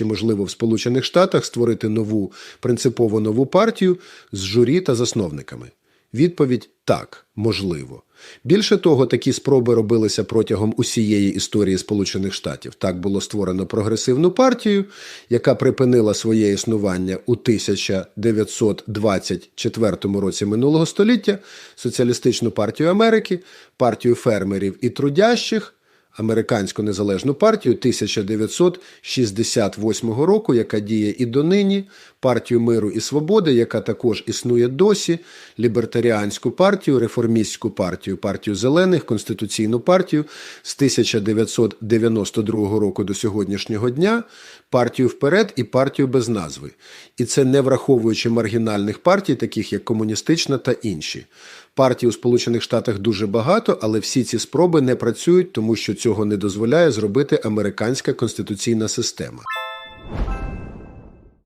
чи можливо в Сполучених Штатах створити нову принципово нову партію з журі та засновниками? Відповідь так, можливо. Більше того, такі спроби робилися протягом усієї історії Сполучених Штатів. Так було створено прогресивну партію, яка припинила своє існування у 1924 році минулого століття, Соціалістичну партію Америки, партію фермерів і трудящих. Американську незалежну партію 1968 року, яка діє і донині, партію миру і свободи, яка також існує досі, лібертаріанську партію, реформістську партію, партію зелених, конституційну партію з 1992 року до сьогоднішнього дня, партію вперед і партію без назви. І це не враховуючи маргінальних партій, таких як комуністична та інші. Партій у Сполучених Штатах дуже багато, але всі ці спроби не працюють, тому що цього не дозволяє зробити американська конституційна система.